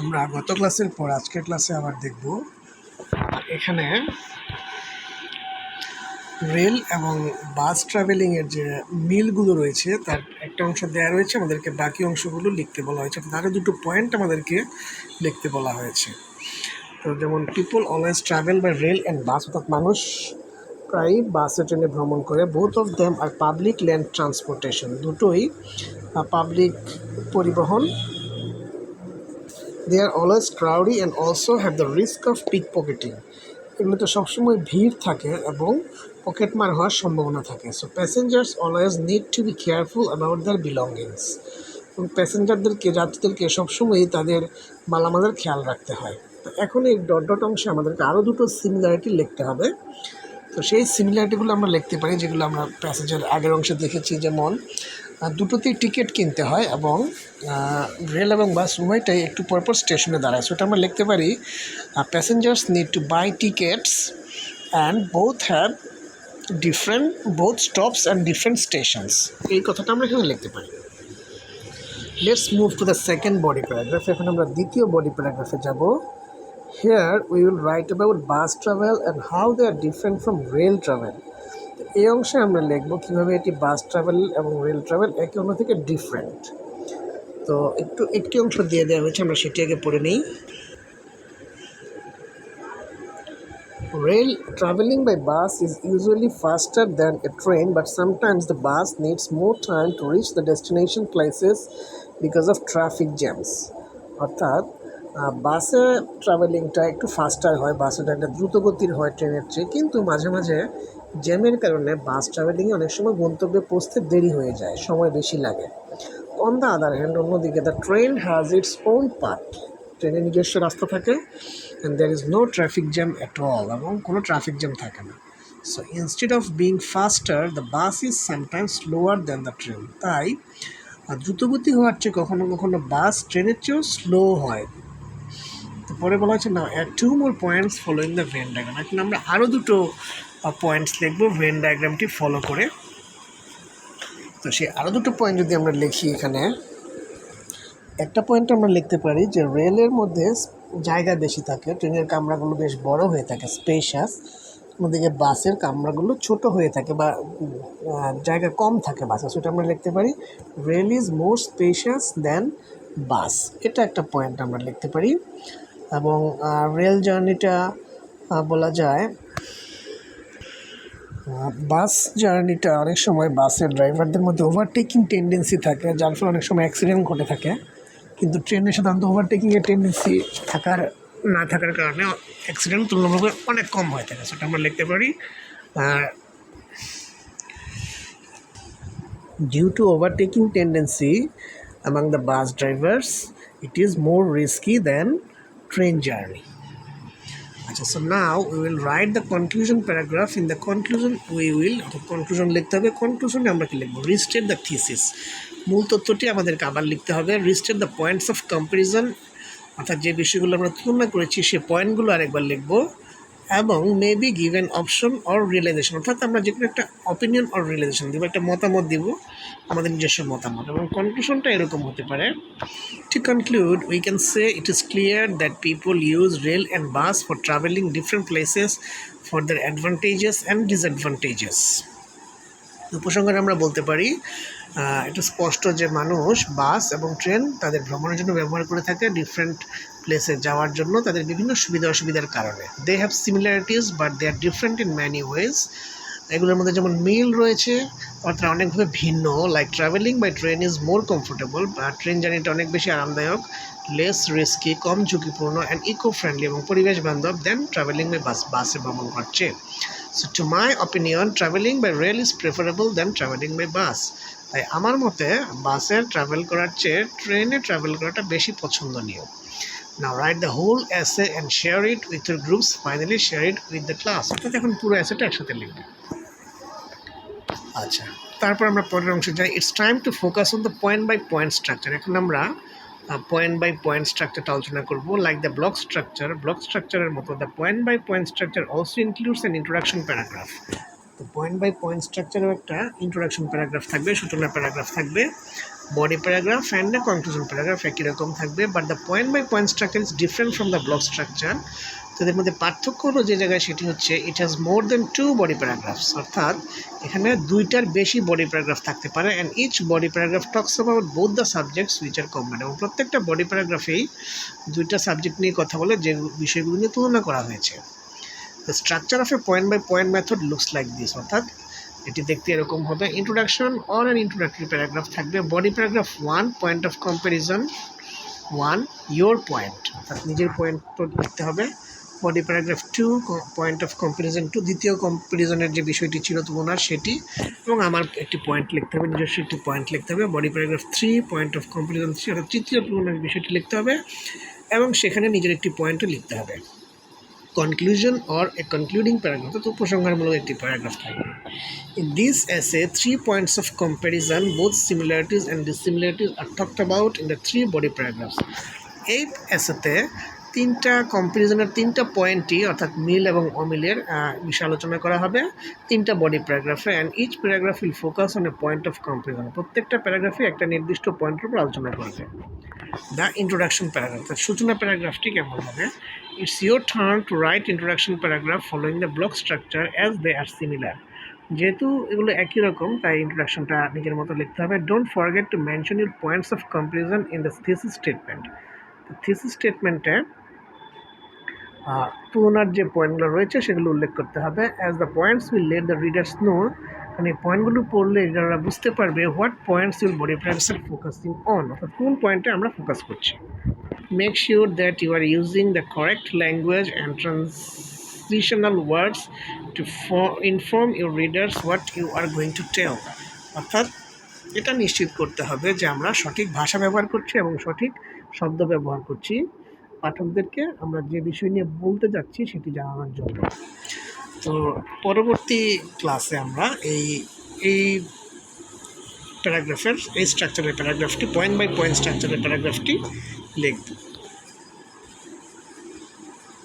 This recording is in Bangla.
আমরা গত ক্লাসের পর আজকের ক্লাসে আবার দেখব এখানে রেল এবং বাস ট্রাভেলিংয়ের যে মিলগুলো রয়েছে, তার একটা অংশ দেওয়া রয়েছে, আমাদেরকে বাকি অংশগুলো লিখতে বলা হয়েছে। আরও দুটো পয়েন্ট আমাদেরকে লিখতে বলা হয়েছে। তো যেমন people always travel by rail and bus অর্থাৎ মানুষ প্রায়ই বাসে ট্রেনে ভ্রমণ করে। Both of them are public land transportation দুটোই পাবলিক পরিবহন they are always crowdy and also have the risk of pickpocketing এগুলোতে সবসময় ভিড় থাকে এবং পকেটমার হওয়ার সম্ভাবনা থাকে। So passengers always need to be careful about their belongings এবং প্যাসেঞ্জারদেরকে যাত্রীদেরকে সবসময়ই তাদের মালামালের খেয়াল রাখতে হয়। তো এখন এই ডট ডট অংশে আমাদেরকে আরও দুটো সিমিলারিটি লিখতে হবে। তো সেই সিমিলারিটিগুলো আমরা লিখতে পারি, যেগুলো আমরা প্যাসেঞ্জার আগের অংশে দেখেছি, যেমন দুটোতেই টিকিট কিনতে হয় এবং রেল এবং বাস উভয়টাই একটু পরপর স্টেশনে দাঁড়ায়। সেটা আমরা লিখতে পারি passengers need to buy tickets and both have different both stops and different stations এই কথাটা আমরা এখানে লিখতে পারি। Let's move to the second body paragraph এখন আমরা দ্বিতীয় বডি প্যারাগ্রাফে যাব। Here we will write about bus travel and how they are different from rail travel এই অংশে আমরা লিখব কীভাবে এটি বাস ট্রাভেল এবং রেল ট্রাভেল একে অন্য থেকে ডিফারেন্ট তো একটু, একটি অংশ দিয়ে দেওয়া হয়েছে, আমরা সেটি আগে পড়ে নিই। Rail travelling by bus is usually faster than a train but sometimes the bus needs more time to reach the destination places because of traffic jams অর্থাৎ বাসে ট্রাভেলিংটা একটু ফাস্টার হয়, বাসে একটা দ্রুত হয় ট্রেনের চেয়ে, কিন্তু মাঝে মাঝে জ্যামের কারণে বাস ট্রাভেলিংয়ে অনেক সময় গন্তব্যে পৌঁছতে দেরি হয়ে যায়, সময় বেশি লাগে। অন দ্য আদার হ্যান্ড অন্যদিকে the train has its own path ট্রেনের নিজস্ব রাস্তা থাকে and there is no traffic jam at all এবং কোনো ট্রাফিক জ্যাম থাকে না। So instead of being faster the bus is sometimes slower than the train তাই, দ্রুতগতি হওয়ার চেয়ে কখনো কখনো বাস ট্রেনের চেয়েও স্লো হয়। পরে বলা হচ্ছে না two more points following the Venn diagram এখন আমরা আরও দুটো পয়েন্টস লিখব ভেন ডায়াগ্রামটি ফলো করে। তো সেই আরও দুটো পয়েন্ট যদি আমরা লিখি এখানে, একটা পয়েন্ট আমরা লিখতে পারি যে রেলের মধ্যে জায়গা বেশি থাকে, ট্রেনের কামরাগুলো বেশ বড় হয়ে থাকে স্পেশাস অন্যদিকে বাসের কামরাগুলো ছোট হয়ে থাকে বা জায়গা কম থাকে বাসে। সেটা আমরা লিখতে পারি rail is more spacious than bus এটা একটা পয়েন্ট আমরা লিখতে পারি। এবং রেল জার্নিটা বলা যায় বাস জার্নিটা অনেক সময় বাসের ড্রাইভারদের মধ্যে ওভারটেকিং টেন্ডেন্সি থাকে, যার ফলে অনেক সময় অ্যাক্সিডেন্ট ঘটে থাকে। কিন্তু ট্রেনে সাধারণত ওভারটেকিংয়ের টেন্ডেন্সি থাকার, না থাকার কারণে অ্যাক্সিডেন্ট তুলনামূলক অনেক কম হয়ে থাকে, সেটা আমরা লিখতে পারি। আর due to overtaking tendency among the bus drivers, it is more risky than train journey. আচ্ছা so now we will write the conclusion paragraph in the conclusion we will conclusion লিখতে হবে। কনক্লুশনে আমরা কি লিখব? রিস্টেড দ্য থিসিস মূল তথ্যটি আমাদেরকে আবার লিখতে হবে। Restated the points of comparison অর্থাৎ যে বিষয়গুলো আমরা তুলনা করেছি, সে পয়েন্টগুলো আরেকবার লিখব। এবং may be given option or realization অর্থাৎ আমরা যে কোনো একটা অপিনিয়ন অর রিয়েলাইজেশন দিব একটা মতামত দিব আমাদের নিজস্ব মতামত। এবং কনক্লুশনটা এরকম হতে পারে। To conclude, we can say it is clear that people use rail and bus for travelling different places for their advantages and disadvantages. উপসংহারে আমরা বলতে পারি এটা স্পষ্ট যে মানুষ বাস এবং ট্রেন তাদের ভ্রমণের জন্য ব্যবহার করে থাকে ডিফারেন্ট প্লেসে যাওয়ার জন্য তাদের বিভিন্ন সুবিধা অসুবিধার কারণে। They have similarities but they are different in many ways এগুলোর মধ্যে যেমন মিল রয়েছে অর্থাৎ অনেকভাবে ভিন্ন। Like travelling by train is more comfortable বা ট্রেন জার্নিটা অনেক বেশি আরামদায়ক লেস রিস্কি কম ঝুঁকিপূর্ণ অ্যান্ড ইকো ফ্রেন্ডলি এবং পরিবেশ বান্ধব দেন ট্রাভেলিং বাই বাস বাসে ভ্রমণ করছে। So to my opinion travelling by rail is preferable than travelling by bus তাই আমার মতে বাসে ট্রাভেল করার চেয়ে ট্রেনে ট্রাভেল করাটা বেশি পছন্দনীয়। Now write the whole essay and share it with your groups. Finally, share it with the class. অর্থাৎ এখন পুরো অ্যাসেটা একসাথে লিখবে। আচ্ছা। তারপর আমরা পরের অংশে যাই। It's time to focus on the point by point structure এখন আমরা পয়েন্ট বাই পয়েন্ট স্ট্রাকচারটা আলোচনা করব। Like the block structure block স্ট্রাকচারের মতো the point by point structure also includes an introduction paragraph তো পয়েন্ট বাই পয়েন্ট স্ট্রাকচারেও একটা ইন্ট্রোডাকশন প্যারাগ্রাফ থাকবে সূচনা প্যারাগ্রাফ থাকবে। Body paragraph and the conclusion paragraph একই রকম থাকবে but the point by point structure is different from the block structure তাদের মধ্যে পার্থক্য হলো যে জায়গায় সেটি হচ্ছে it has more than two body paragraphs অর্থাৎ এখানে দুইটার বেশি বডি প্যারাগ্রাফ থাকতে পারে and each body paragraph talks about both the subjects which are common এবং প্রত্যেকটা বডি প্যারাগ্রাফেই দুইটা সাবজেক্ট নিয়ে কথা বলে, যে বিষয়গুলো নিয়ে তুলনা করা হয়েছে। The structure of a point by point method looks like this অর্থাৎ এটি দেখতে এরকম হবে। Introduction or an introductory paragraph থাকবে। Body paragraph one point of comparison one your point অর্থাৎ নিজের পয়েন্ট লিখতে হবে। Body paragraph two point of comparison two দ্বিতীয় কম্প্যারিজনের যে বিষয়টি ছিল তোমার সেটি। এবং আমার একটি পয়েন্ট লিখতে হবে, নিজস্ব একটি পয়েন্ট লিখতে হবে। Body paragraph three point of comparison three অর্থাৎ তৃতীয় তুলনার বিষয়টি লিখতে হবে। এবং সেখানে নিজের একটি পয়েন্টও লিখতে হবে। Conclusion or a concluding paragraph, তো উপসংহারমূলক একটি প্যারাগ্রাফ থাকবে। In this essay three points of comparison, both similarities and dissimilarities are talked about in the three body paragraphs. এই এসেতে তিনটা কম্পারিজনের তিনটা পয়েন্টই অর্থাৎ মিল এবং অমিলের বিষয়ে আলোচনা করা হবে। তিনটা body প্যারাগ্রাফে and each paragraph will focus on a point of comparison প্রত্যেকটা প্যারাগ্রাফে একটা নির্দিষ্ট পয়েন্টের উপর আলোচনা করবে। দ্য ইন্ট্রোডাকশন প্যারাগ্রাফ সূচনা প্যারাগ্রাফটি কেমন হবে? It's your turn to write introduction paragraph following the block structure as they are similar যেহেতু এগুলো একই রকম, তাই ইন্ট্রোডাকশনটা নিজের মতো লিখতে হবে। Don't forget to mention your points of comparison in the thesis statement thesis স্টেটমেন্টে তুলনার যে পয়েন্টগুলো রয়েছে সেগুলো উল্লেখ করতে হবে। As the points will let the readers know মানে এই পয়েন্টগুলো পড়লে রিডাররা বুঝতে পারবে what points your body are focusing on অর্থাৎ কোন পয়েন্টে আমরা ফোকাস করছি। Make sure that you are using the correct language and transitional words to for- inform your readers what you are going to tell. অর্থাৎ এটা নিশ্চিত করতে হবে যে আমরা সঠিক ভাষা ব্যবহার করছি এবং সঠিক শব্দ ব্যবহার করছি। পাঠকদেরকে আমরা যে বিষয় নিয়ে বলতে যাচ্ছি সেটি জানানোর জন্য। তো পরবর্তী ক্লাসে আমরা এই এই প্যারাগ্রাফের, এই স্ট্রাকচারের প্যারাগ্রাফটি, পয়েন্ট বাই পয়েন্ট স্ট্রাকচারের প্যারাগ্রাফটি লিখব